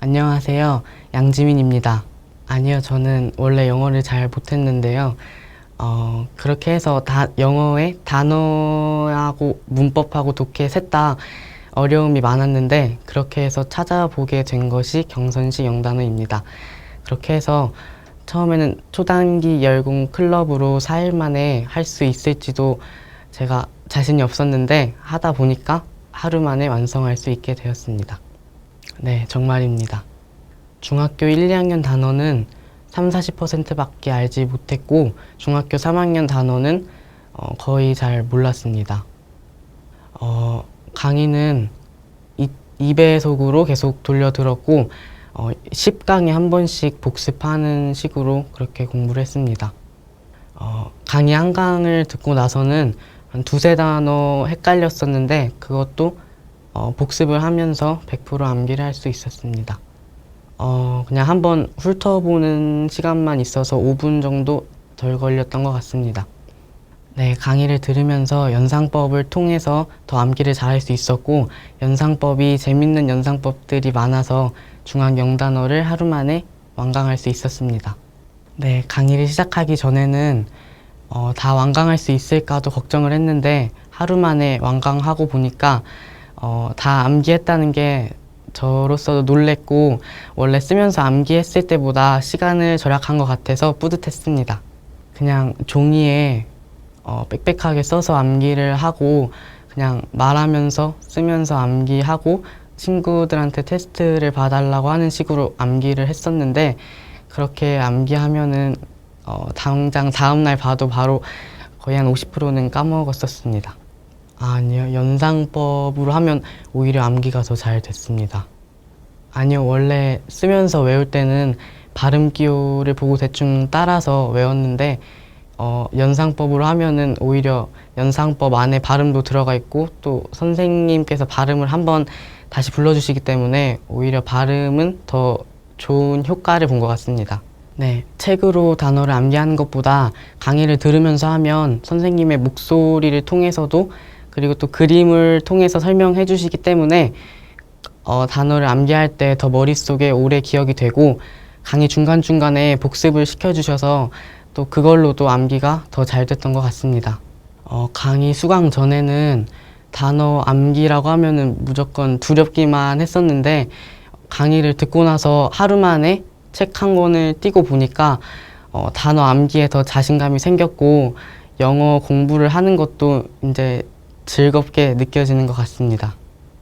안녕하세요. 양지민입니다. 아니요, 저는 원래 영어를 잘 못했는데요. 어, 그렇게 해서 다, 영어의 단어하고 문법하고 독해 셋 다 어려움이 많았는데, 그렇게 해서 찾아보게 된 것이 경선시 영단어입니다. 그렇게 해서 처음에는 초단기 열공 클럽으로 4일 만에 할 수 있을지도 제가 자신이 없었는데, 하다 보니까 하루 만에 완성할 수 있게 되었습니다. 네, 정말입니다. 중학교 1, 2학년 단어는 3, 40%밖에 알지 못했고 중학교 3학년 단어는 어, 거의 잘 몰랐습니다. 어, 강의는 2배 속으로 계속 돌려 들었고 어, 10강에 한 번씩 복습하는 식으로 그렇게 공부를 했습니다. 어, 강의 한 강을 듣고 나서는 한 두세 단어 헷갈렸었는데 그것도 어, 복습을 하면서 100% 암기를 할 수 있었습니다. 어, 그냥 한번 훑어보는 시간만 있어서 5분 정도 덜 걸렸던 것 같습니다. 네, 강의를 들으면서 연상법을 통해서 더 암기를 잘할 수 있었고, 연상법이 재밌는 연상법들이 많아서 중학 영단어를 하루 만에 완강할 수 있었습니다. 네, 강의를 시작하기 전에는 어, 다 완강할 수 있을까도 걱정을 했는데, 하루 만에 완강하고 보니까 어, 다 암기했다는 게 저로서도 놀랬고 원래 쓰면서 암기했을 때보다 시간을 절약한 것 같아서 뿌듯했습니다. 그냥 종이에 어, 빽빽하게 써서 암기를 하고 그냥 말하면서 쓰면서 암기하고 친구들한테 테스트를 봐달라고 하는 식으로 암기를 했었는데 그렇게 암기하면은 어, 당장 다음날 봐도 바로 거의 한 50%는 까먹었었습니다. 아니요, 연상법으로 하면 오히려 암기가 더 잘 됐습니다. 아니요, 원래 쓰면서 외울 때는 발음 기호를 보고 대충 따라서 외웠는데, 어, 연상법으로 하면은 오히려 연상법 안에 발음도 들어가 있고, 또 선생님께서 발음을 한번 다시 불러주시기 때문에 오히려 발음은 더 좋은 효과를 본 것 같습니다. 네, 책으로 단어를 암기하는 것보다 강의를 들으면서 하면 선생님의 목소리를 통해서도 그리고 또 그림을 통해서 설명해 주시기 때문에 어, 단어를 암기할 때 더 머릿속에 오래 기억이 되고 강의 중간중간에 복습을 시켜주셔서 또 그걸로도 암기가 더 잘 됐던 것 같습니다. 어, 강의 수강 전에는 단어 암기라고 하면은 무조건 두렵기만 했었는데 강의를 듣고 나서 하루 만에 책 한 권을 띄고 보니까 어, 단어 암기에 더 자신감이 생겼고 영어 공부를 하는 것도 이제 즐겁게 느껴지는 것 같습니다.